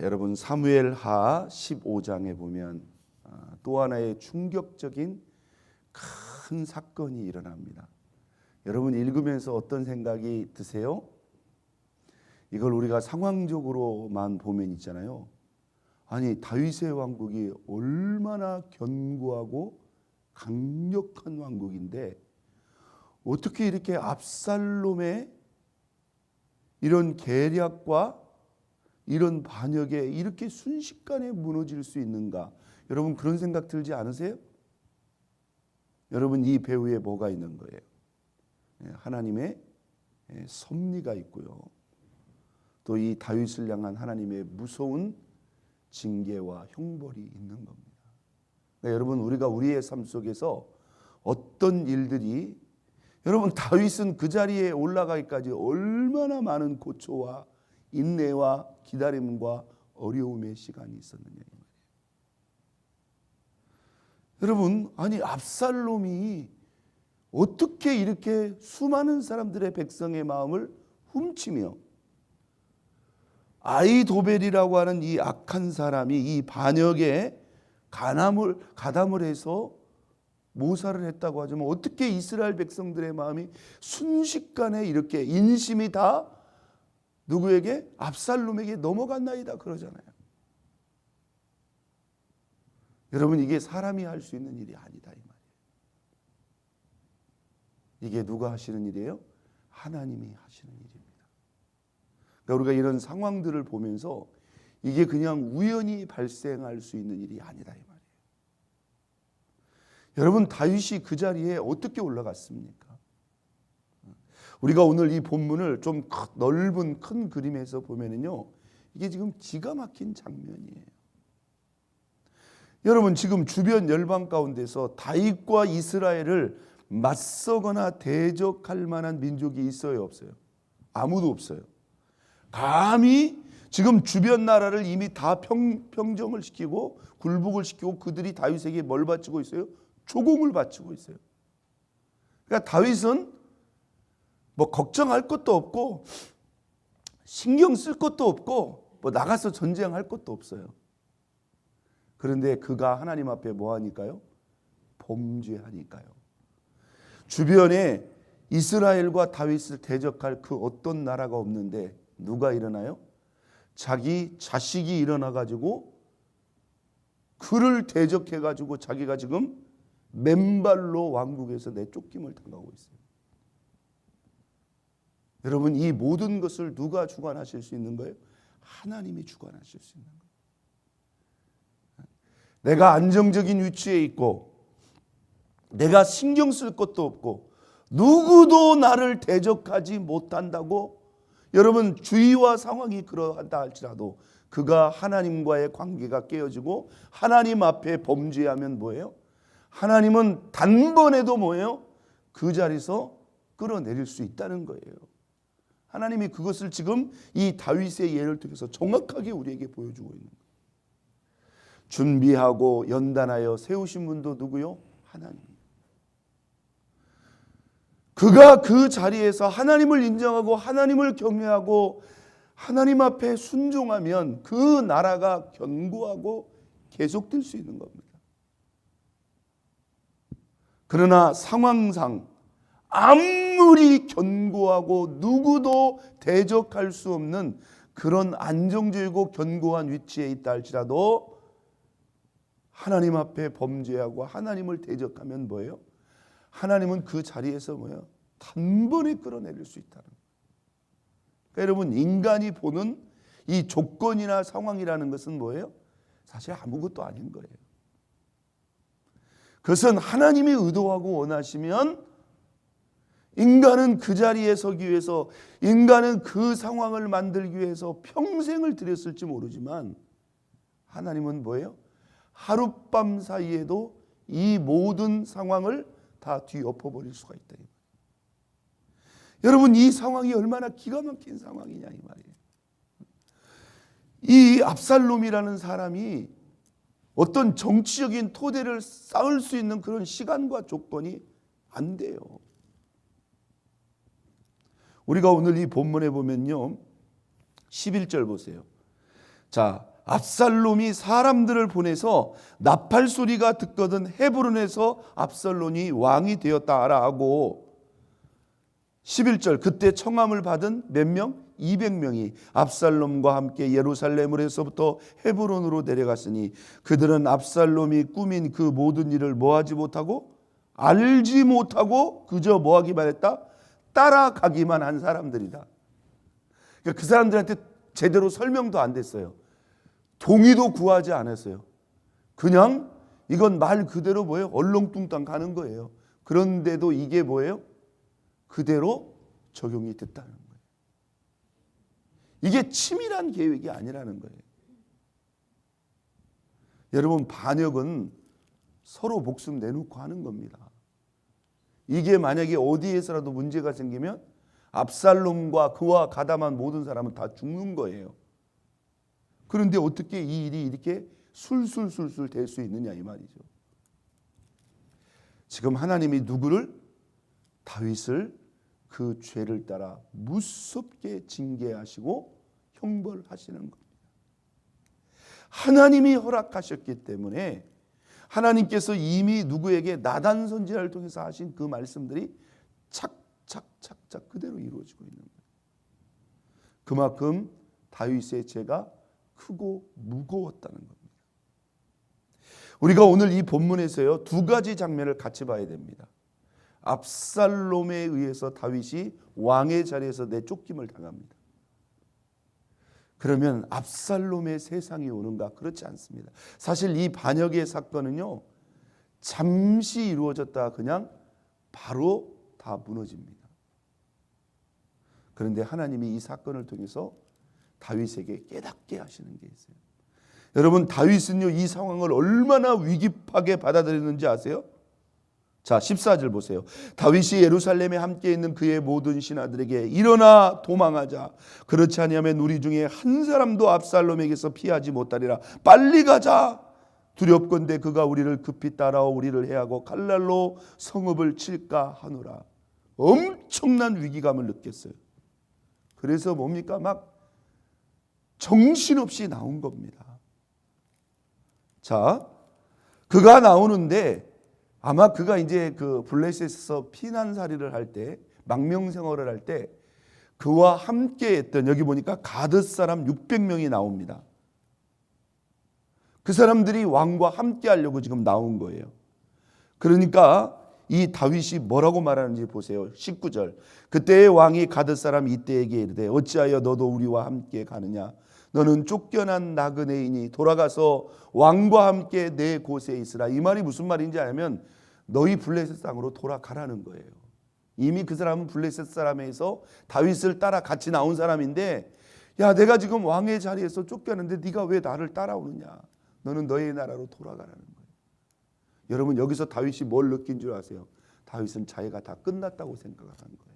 여러분 사무엘하 15장에 보면 아, 또 하나의 충격적인 큰 사건이 일어납니다. 여러분 읽으면서 어떤 생각이 드세요? 이걸 우리가 상황적으로만 보면 있잖아요. 아니 다윗의 왕국이 얼마나 견고하고 강력한 왕국인데 어떻게 이렇게 압살롬의 이런 계략과 이런 반역에 이렇게 순식간에 무너질 수 있는가? 여러분 그런 생각 들지 않으세요? 여러분 이 배후에 뭐가 있는 거예요? 예, 하나님의 예, 섭리가 있고요. 또 이 다윗을 향한 하나님의 무서운 징계와 형벌이 있는 겁니다. 그러니까 여러분 우리가 우리의 삶 속에서 어떤 일들이 여러분 다윗은 그 자리에 올라가기까지 얼마나 많은 고초와 인내와 기다림과 어려움의 시간이 있었느냐. 여러분 아니 압살롬이 어떻게 이렇게 수많은 사람들의 백성의 마음을 훔치며 아이도벨이라고 하는 이 악한 사람이 이 반역에 가담을 가담을 해서 모사를 했다고 하지만 어떻게 이스라엘 백성들의 마음이 순식간에 이렇게 인심이 다 누구에게 압살롬에게 넘어갔나이다 그러잖아요. 여러분 이게 사람이 할 수 있는 일이 아니다 이 말이에요. 이게 누가 하시는 일이에요? 하나님이 하시는 일입니다. 그러니까 우리가 이런 상황들을 보면서 이게 그냥 우연히 발생할 수 있는 일이 아니다 이 말이에요. 여러분 다윗이 그 자리에 어떻게 올라갔습니까? 우리가 오늘 이 본문을 좀 넓은 큰 그림에서 보면은요. 이게 지금 기가 막힌 장면이에요. 여러분 지금 주변 열방 가운데서 다윗과 이스라엘을 맞서거나 대적할 만한 민족이 있어요, 없어요? 아무도 없어요. 감히 지금 주변 나라를 이미 다 평, 평정을 시키고 굴복을 시키고 그들이 다윗에게 뭘 바치고 있어요? 조공을 바치고 있어요. 그러니까 다윗은 뭐 걱정할 것도 없고 신경 쓸 것도 없고 뭐 나가서 전쟁할 것도 없어요. 그런데 그가 하나님 앞에 뭐 하니까요? 범죄하니까요. 주변에 이스라엘과 다윗을 대적할 그 어떤 나라가 없는데 누가 일어나요? 자기 자식이 일어나 가지고 그를 대적해 가지고 자기가 지금 맨발로 왕국에서 내쫓김을 당하고 있어요. 여러분 이 모든 것을 누가 주관하실 수 있는 거예요? 하나님이 주관하실 수 있는 거예요. 내가 안정적인 위치에 있고 내가 신경 쓸 것도 없고 누구도 나를 대적하지 못한다고 여러분 주의와 상황이 그러한다 할지라도 그가 하나님과의 관계가 깨어지고 하나님 앞에 범죄하면 뭐예요? 하나님은 단번에도 뭐예요? 그 자리에서 끌어내릴 수 있다는 거예요. 하나님이 그것을 지금 이 다윗의 예를 통해서 정확하게 우리에게 보여주고 있는 거예요. 준비하고 연단하여 세우신 분도 누구요? 하나님. 그가 그 자리에서 하나님을 인정하고 하나님을 경외하고 하나님 앞에 순종하면 그 나라가 견고하고 계속될 수 있는 겁니다. 그러나 상황상 아무리 견고하고 누구도 대적할 수 없는 그런 안정적이고 견고한 위치에 있다 할지라도 하나님 앞에 범죄하고 하나님을 대적하면 뭐예요? 하나님은 그 자리에서 뭐예요? 단번에 끌어내릴 수 있다는. 그러니까 여러분 인간이 보는 이 조건이나 상황이라는 것은 뭐예요? 사실 아무것도 아닌 거예요. 그것은 하나님이 의도하고 원하시면 인간은 그 자리에 서기 위해서 인간은 그 상황을 만들기 위해서 평생을 들였을지 모르지만 하나님은 뭐예요? 하룻밤 사이에도 이 모든 상황을 다 뒤엎어 버릴 수가 있다. 여러분 이 상황이 얼마나 기가 막힌 상황이냐 이 말이에요. 이 압살롬이라는 사람이 어떤 정치적인 토대를 쌓을 수 있는 그런 시간과 조건이 안 돼요. 우리가 오늘 이 본문에 보면요. 11절 보세요. 자, 압살롬이 사람들을 보내서 나팔 소리가 듣거든 헤브론에서 압살롬이 왕이 되었다 하라 하고 11절 그때 청함을 받은 몇 명? 200명이 압살롬과 함께 예루살렘으로서부터 헤브론으로 내려갔으니 그들은 압살롬이 꾸민 그 모든 일을 뭐하지 못하고 알지 못하고 그저 뭐하기만 했다? 따라가기만 한 사람들이다. 그러니까 그 사람들한테 제대로 설명도 안 됐어요. 동의도 구하지 않았어요. 그냥 이건 말 그대로 뭐예요? 얼렁뚱땅 가는 거예요. 그런데도 이게 뭐예요? 그대로 적용이 됐다는 거예요. 이게 치밀한 계획이 아니라는 거예요. 여러분 반역은 서로 목숨 내놓고 하는 겁니다. 이게 만약에 어디에서라도 문제가 생기면 압살롬과 그와 가담한 모든 사람은 다 죽는 거예요. 그런데 어떻게 이 일이 이렇게 술술술술 될 수 있느냐 이 말이죠. 지금 하나님이 누구를 다윗을 그 죄를 따라 무섭게 징계하시고 형벌하시는 겁니다. 하나님이 허락하셨기 때문에 하나님께서 이미 누구에게 나단 선지자를 통해서 하신 그 말씀들이 착착착착 그대로 이루어지고 있는 거예요. 그만큼 다윗의 죄가 크고 무거웠다는 겁니다. 우리가 오늘 이 본문에서요 두 가지 장면을 같이 봐야 됩니다. 압살롬에 의해서 다윗이 왕의 자리에서 내쫓김을 당합니다. 그러면 압살롬의 세상이 오는가? 그렇지 않습니다. 사실 이 반역의 사건은요, 잠시 이루어졌다 그냥 바로 다 무너집니다. 그런데 하나님이 이 사건을 통해서 다윗에게 깨닫게 하시는 게 있어요. 여러분, 다윗은요, 이 상황을 얼마나 위급하게 받아들였는지 아세요? 자, 14절 보세요. 다윗이 예루살렘에 함께 있는 그의 모든 신하들에게 일어나 도망하자. 그렇지 아니하면 우리 중에 한 사람도 압살롬에게서 피하지 못하리라. 빨리 가자. 두렵건대 그가 우리를 급히 따라와 우리를 해하고 칼날로 성읍을 칠까 하노라. 엄청난 위기감을 느꼈어요. 그래서 뭡니까? 막 정신없이 나온 겁니다. 자, 그가 나오는데 아마 그가 이제 그 블레셋에서 피난살이를 할 때 망명 생활을 할 때 그와 함께 했던 여기 보니까 가드 사람 600명이 나옵니다. 그 사람들이 왕과 함께 하려고 지금 나온 거예요. 그러니까 이 다윗이 뭐라고 말하는지 보세요. 19절. 그때의 왕이 가드 사람 이때에게 이르되 어찌하여 너도 우리와 함께 가느냐 너는 쫓겨난 나그네이니 돌아가서 왕과 함께 내 곳에 있으라. 이 말이 무슨 말인지 알면 너희 블레셋 땅으로 돌아가라는 거예요. 이미 그 사람은 블레셋 사람에서 다윗을 따라 같이 나온 사람인데 야 내가 지금 왕의 자리에서 쫓겼는데 네가 왜 나를 따라오느냐? 너는 너의 나라로 돌아가라는 거예요. 여러분 여기서 다윗이 뭘 느낀 줄 아세요? 다윗은 자기가 다 끝났다고 생각을 한 거예요.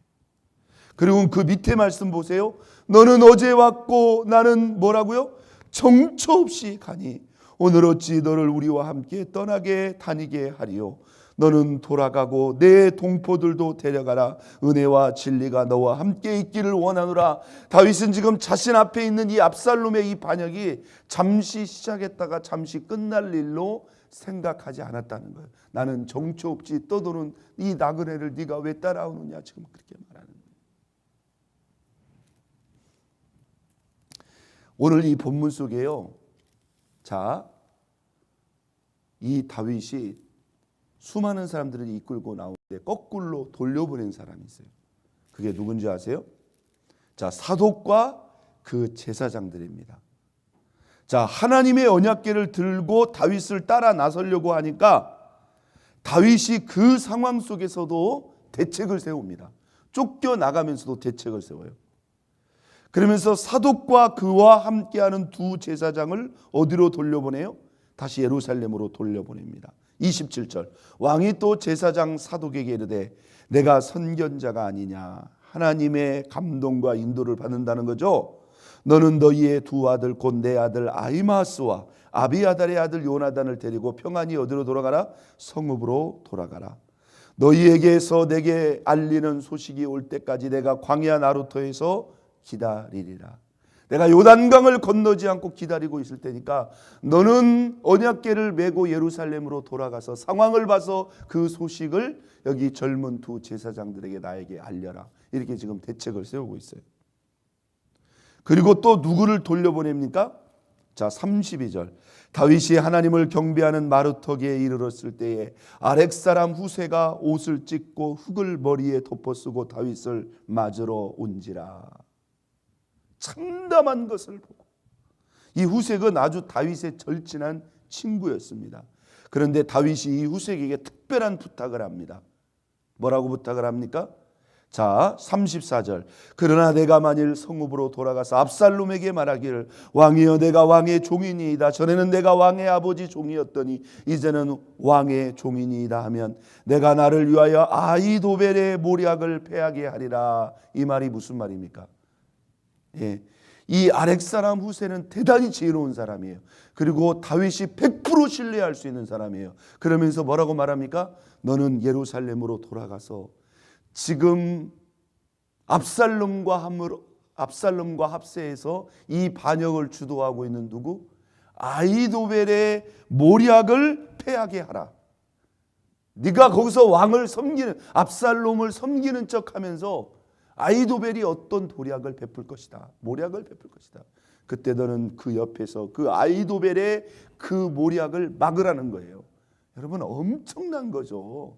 그리고 그 밑에 말씀 보세요. 너는 어제 왔고 나는 뭐라고요? 정처 없이 가니 오늘 어찌 너를 우리와 함께 떠나게 다니게 하리요. 너는 돌아가고 내 동포들도 데려가라. 은혜와 진리가 너와 함께 있기를 원하노라. 다윗은 지금 자신 앞에 있는 이 압살롬의 이 반역이 잠시 시작했다가 잠시 끝날 일로 생각하지 않았다는 거예요. 나는 정처 없이 떠도는 이 나그네를 네가 왜 따라오느냐 지금 그렇게 말하는 거예요. 오늘 이 본문 속에요. 자, 이 다윗이 수많은 사람들을 이끌고 나오는데 거꾸로 돌려보낸 사람이 있어요. 그게 누군지 아세요? 자, 사독과 그 제사장들입니다. 자, 하나님의 언약궤를 들고 다윗을 따라 나서려고 하니까 다윗이 그 상황 속에서도 대책을 세웁니다. 쫓겨 나가면서도 대책을 세워요. 그러면서 사독과 그와 함께하는 두 제사장을 어디로 돌려보내요? 다시 예루살렘으로 돌려보냅니다. 27절 왕이 또 제사장 사독에게 이르되 내가 선견자가 아니냐 하나님의 감동과 인도를 받는다는 거죠. 너는 너희의 두 아들 곧 내 아들 아이마스와 아비아달의 아들 요나단을 데리고 평안히 어디로 돌아가라? 성읍으로 돌아가라. 너희에게서 내게 알리는 소식이 올 때까지 내가 광야 나루터에서 기다리리라. 내가 요단강을 건너지 않고 기다리고 있을 테니까 너는 언약궤를 메고 예루살렘으로 돌아가서 상황을 봐서 그 소식을 여기 젊은 두 제사장들에게 나에게 알려라. 이렇게 지금 대책을 세우고 있어요. 그리고 또 누구를 돌려보냅니까? 자, 32절. 다윗이 하나님을 경배하는 마루터기에 이르렀을 때에 아렉 사람 후세가 옷을 찢고 흙을 머리에 덮어 쓰고 다윗을 맞으러 온지라. 참담한 것을 보고 이 후색은 아주 다윗의 절친한 친구였습니다. 그런데 다윗이 이 후색에게 특별한 부탁을 합니다. 뭐라고 부탁을 합니까? 자, 34절. 그러나 내가 만일 성읍으로 돌아가서 압살롬에게 말하기를 왕이여 내가 왕의 종이니이다. 전에는 내가 왕의 아버지 종이었더니 이제는 왕의 종이니이다 하면 내가 나를 위하여 아이도벨의 모략을 패하게 하리라. 이 말이 무슨 말입니까? 예. 이 아렉 사람 후세는 대단히 지혜로운 사람이에요. 그리고 다윗이 100% 신뢰할 수 있는 사람이에요. 그러면서 뭐라고 말합니까? 너는 예루살렘으로 돌아가서 지금 압살롬과 함으 압살롬과 합세해서 이 반역을 주도하고 있는 누구? 아이도벨의 모략을 패하게 하라. 네가 거기서 왕을 섬기는 압살롬을 섬기는 척하면서 아이도벨이 어떤 도략을 베풀 것이다. 모략을 베풀 것이다. 그때 너는 그 옆에서 그 아이도벨의 그 모략을 막으라는 거예요. 여러분 엄청난 거죠.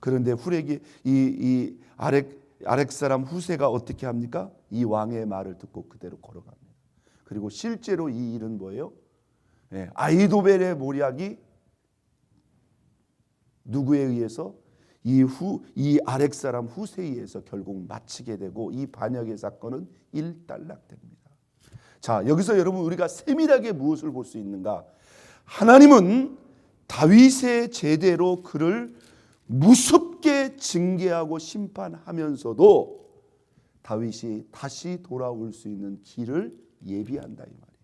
그런데 후렉이 이, 이 아렉 아렉 사람 후세가 어떻게 합니까? 이 왕의 말을 듣고 그대로 걸어갑니다. 그리고 실제로 이 일은 뭐예요? 예, 아이도벨의 모략이 누구에 의해서 이후 이 아렉 사람 후세에 의해서 결국 마치게 되고 이 반역의 사건은 일단락됩니다. 자, 여기서 여러분 우리가 세밀하게 무엇을 볼 수 있는가? 하나님은 다윗의 제대로 그를 무섭게 징계하고 심판하면서도 다윗이 다시 돌아올 수 있는 길을 예비한다 이 말이에요.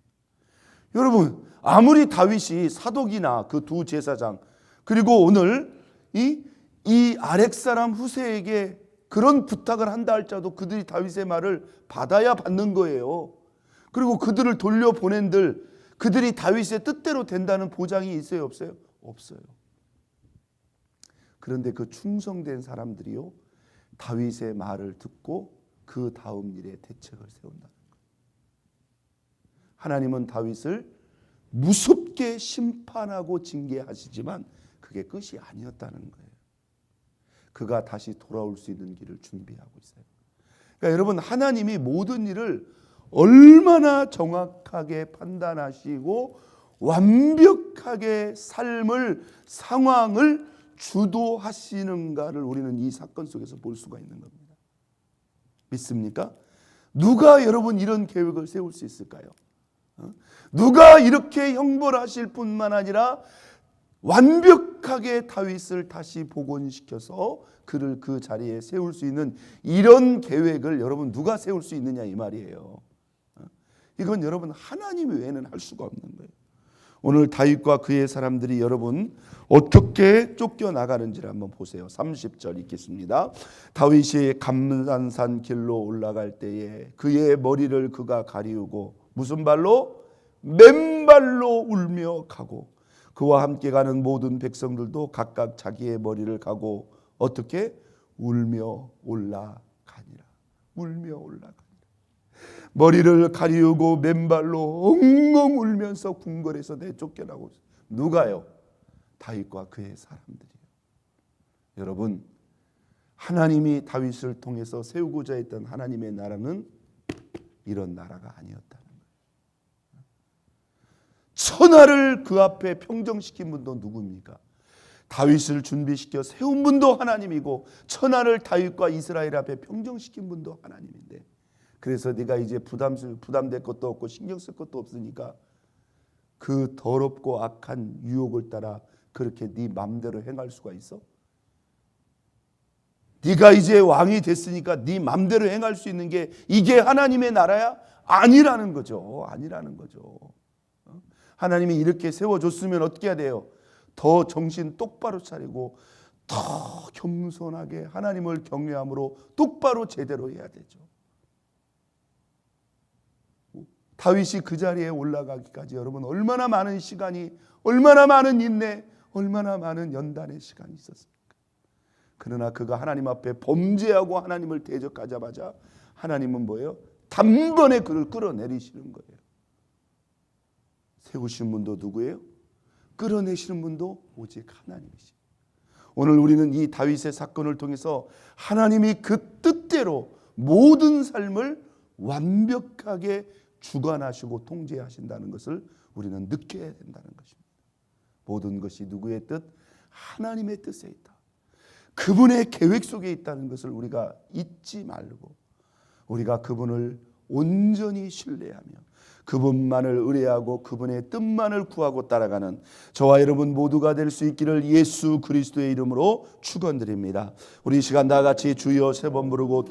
여러분 아무리 다윗이 사독이나 그 두 제사장 그리고 오늘 이, 이 아렉 사람 후세에게 그런 부탁을 한다 할지라도 그들이 다윗의 말을 받아야 받는 거예요. 그리고 그들을 돌려 보낸들 그들이 다윗의 뜻대로 된다는 보장이 있어요, 없어요? 없어요. 그런데 그 충성된 사람들이요 다윗의 말을 듣고 그 다음 일에 대책을 세운다는. 하나님은 다윗을 무섭게 심판하고 징계하시지만 그게 끝이 아니었다는 거예요. 그가 다시 돌아올 수 있는 길을 준비하고 있어요. 그러니까 여러분 하나님이 모든 일을 얼마나 정확하게 판단하시고 완벽하게 삶을 상황을 주도하시는가를 우리는 이 사건 속에서 볼 수가 있는 겁니다. 믿습니까? 누가 여러분 이런 계획을 세울 수 있을까요? 어? 누가 이렇게 형벌하실 뿐만 아니라 완벽하게 다윗을 다시 복원시켜서 그를 그 자리에 세울 수 있는 이런 계획을 여러분 누가 세울 수 있느냐 이 말이에요. 어? 이건 여러분 하나님 외에는 할 수가 없는 거예요. 오늘 다윗과 그의 사람들이 여러분 어떻게 쫓겨 나가는지를 한번 보세요. 30절 읽겠습니다. 다윗이 감산산 길로 올라갈 때에 그의 머리를 그가 가리우고 무슨 발로 맨발로 울며 가고 그와 함께 가는 모든 백성들도 각각 자기의 머리를 가고 어떻게 울며 올라가니라. 울며 올라가. 머리를 가리우고 맨발로 엉엉 울면서 궁궐에서 내쫓겨나고 누가요? 다윗과 그의 사람들이요. 여러분 하나님이 다윗을 통해서 세우고자 했던 하나님의 나라는 이런 나라가 아니었다는 거예요. 천하를 그 앞에 평정시킨 분도 누굽니까? 다윗을 준비시켜 세운 분도 하나님이고 천하를 다윗과 이스라엘 앞에 평정시킨 분도 하나님인데 그래서 네가 이제 부담 부담될 것도 없고 신경 쓸 것도 없으니까 그 더럽고 악한 유혹을 따라 그렇게 네 맘대로 행할 수가 있어? 네가 이제 왕이 됐으니까 네 맘대로 행할 수 있는 게 이게 하나님의 나라야? 아니라는 거죠. 아니라는 거죠. 어? 하나님이 이렇게 세워줬으면 어떻게 해야 돼요? 더 정신 똑바로 차리고 더 겸손하게 하나님을 경외함으로 똑바로 제대로 해야 되죠. 다윗이 그 자리에 올라가기까지 여러분 얼마나 많은 시간이 얼마나 많은 인내 얼마나 많은 연단의 시간이 있었습니까? 그러나 그가 하나님 앞에 범죄하고 하나님을 대적하자마자 하나님은 뭐예요? 단번에 그를 끌어내리시는 거예요. 세우신 분도 누구예요? 끌어내시는 분도 오직 하나님이시. 오늘 우리는 이 다윗의 사건을 통해서 하나님이 그 뜻대로 모든 삶을 완벽하게 주관하시고 통제하신다는 것을 우리는 느껴야 된다는 것입니다. 모든 것이 누구의 뜻? 하나님의 뜻에 있다. 그분의 계획 속에 있다는 것을 우리가 잊지 말고 우리가 그분을 온전히 신뢰하며 그분만을 의뢰하고 그분의 뜻만을 구하고 따라가는 저와 여러분 모두가 될 수 있기를 예수 그리스도의 이름으로 축원드립니다. 우리 이 시간 다 같이 주여 세 번 부르고